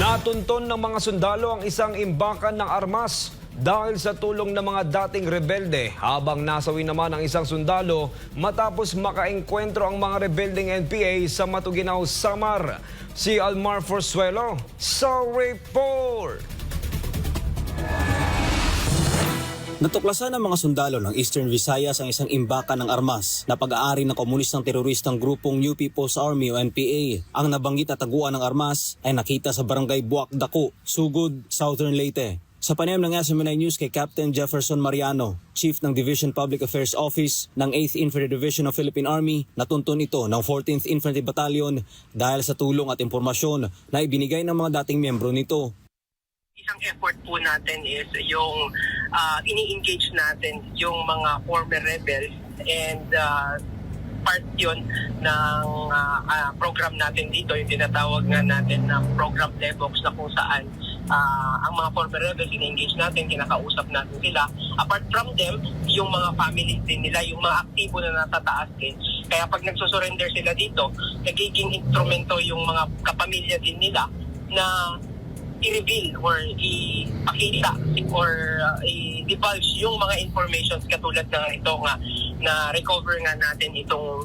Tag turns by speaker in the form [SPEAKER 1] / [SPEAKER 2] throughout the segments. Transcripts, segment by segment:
[SPEAKER 1] Natunton ng mga sundalo ang isang imbakan ng armas dahil sa tulong ng mga dating rebelde habang nasawi naman ang isang sundalo matapos makaengkwentro ang mga rebelding NPA sa Matuginaw, Samar. Si Almar Forsuelo sa report.
[SPEAKER 2] Natuklasan ng mga sundalo ng Eastern Visayas ang isang imbakan ng armas na pag-aari ng komunistang teroristang grupong New People's Army o NPA. Ang nabanggit na taguan ng armas ay nakita sa barangay Buak Dako, Sugod, Southern Leyte. Sa panayam ng SMNI News kay Captain Jefferson Mariano, Chief ng Division Public Affairs Office ng 8th Infantry Division of Philippine Army, natuntun ito ng 14th Infantry Battalion dahil sa tulong at impormasyon na ibinigay ng mga dating miyembro nito.
[SPEAKER 3] Isang effort po natin is yung uh, ini-engage natin yung mga former rebels and uh, part yun ng uh, uh, program natin dito, yung tinatawag nga natin na program DevOps na kung saan uh, ang mga former rebels ini-engage natin, kinakausap natin sila. Apart from them, yung mga families din nila, yung mga aktibo na nasa taas din. Kaya pag nagsusurrender sila dito, nagiging instrumento yung mga kapamilya din nila na i-reveal or ipakita or uh, i-divulge yung mga informations katulad ng ito nga na recover nga natin itong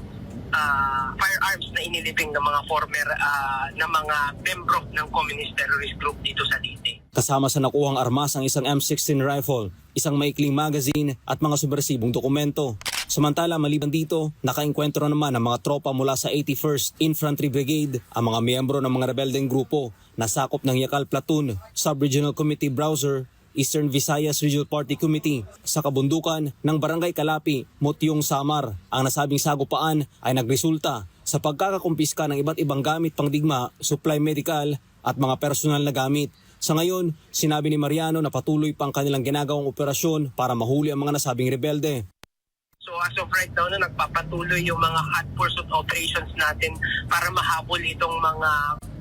[SPEAKER 3] uh, firearms na inilibing ng mga former uh, na mga membro ng communist terrorist group dito sa Leyte.
[SPEAKER 2] Kasama sa nakuhang armas ang isang M16 rifle, isang maikling magazine at mga subversibong dokumento. Samantala maliban dito, nakaengkwentro naman ang mga tropa mula sa 81st Infantry Brigade, ang mga miyembro ng mga rebeldeng grupo na sakop ng Yakal Platoon, Sub-Regional Committee Browser, Eastern Visayas Regional Party Committee sa kabundukan ng Barangay Kalapi, Motyong Samar. Ang nasabing sagupaan ay nagresulta sa pagkakakumpiska ng iba't ibang gamit pangdigma, supply medical at mga personal na gamit. Sa ngayon, sinabi ni Mariano na patuloy pang kanilang ginagawang operasyon para mahuli ang mga nasabing rebelde.
[SPEAKER 3] So as of right now, no, nagpapatuloy yung mga hot pursuit operations natin para mahabol itong mga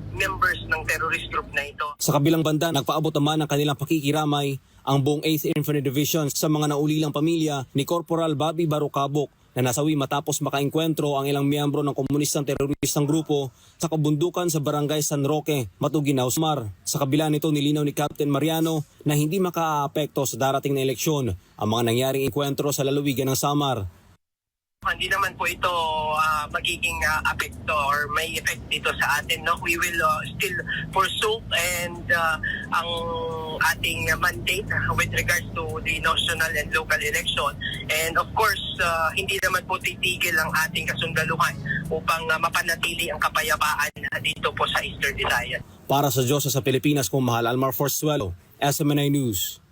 [SPEAKER 3] members ng terrorist group na ito.
[SPEAKER 2] Sa kabilang banda, nagpaabot naman ng kanilang pakikiramay ang buong 8th Infantry Division sa mga naulilang pamilya ni Corporal Bobby Barucabok na nasawi matapos makaengkwentro ang ilang miyembro ng komunistang teroristang grupo sa kabundukan sa barangay San Roque, Matuginaw, Samar. Sa kabila nito nilinaw ni Captain Mariano na hindi makaaapekto sa darating na eleksyon ang mga nangyaring enkwentro sa lalawigan ng Samar.
[SPEAKER 3] Hindi naman po ito ah, magiging ah, apekto or may effect dito sa atin. No? We will ah, still pursue and ah, ang ating mandate with regards to the national and local election. And of course, ah, hindi naman po titigil ang ating kasundaluhan upang ah, mapanatili ang kapayapaan dito po sa Eastern Visayas.
[SPEAKER 2] Para sa Diyos sa Pilipinas kung mahal Almar Forzuelo, SMNI News.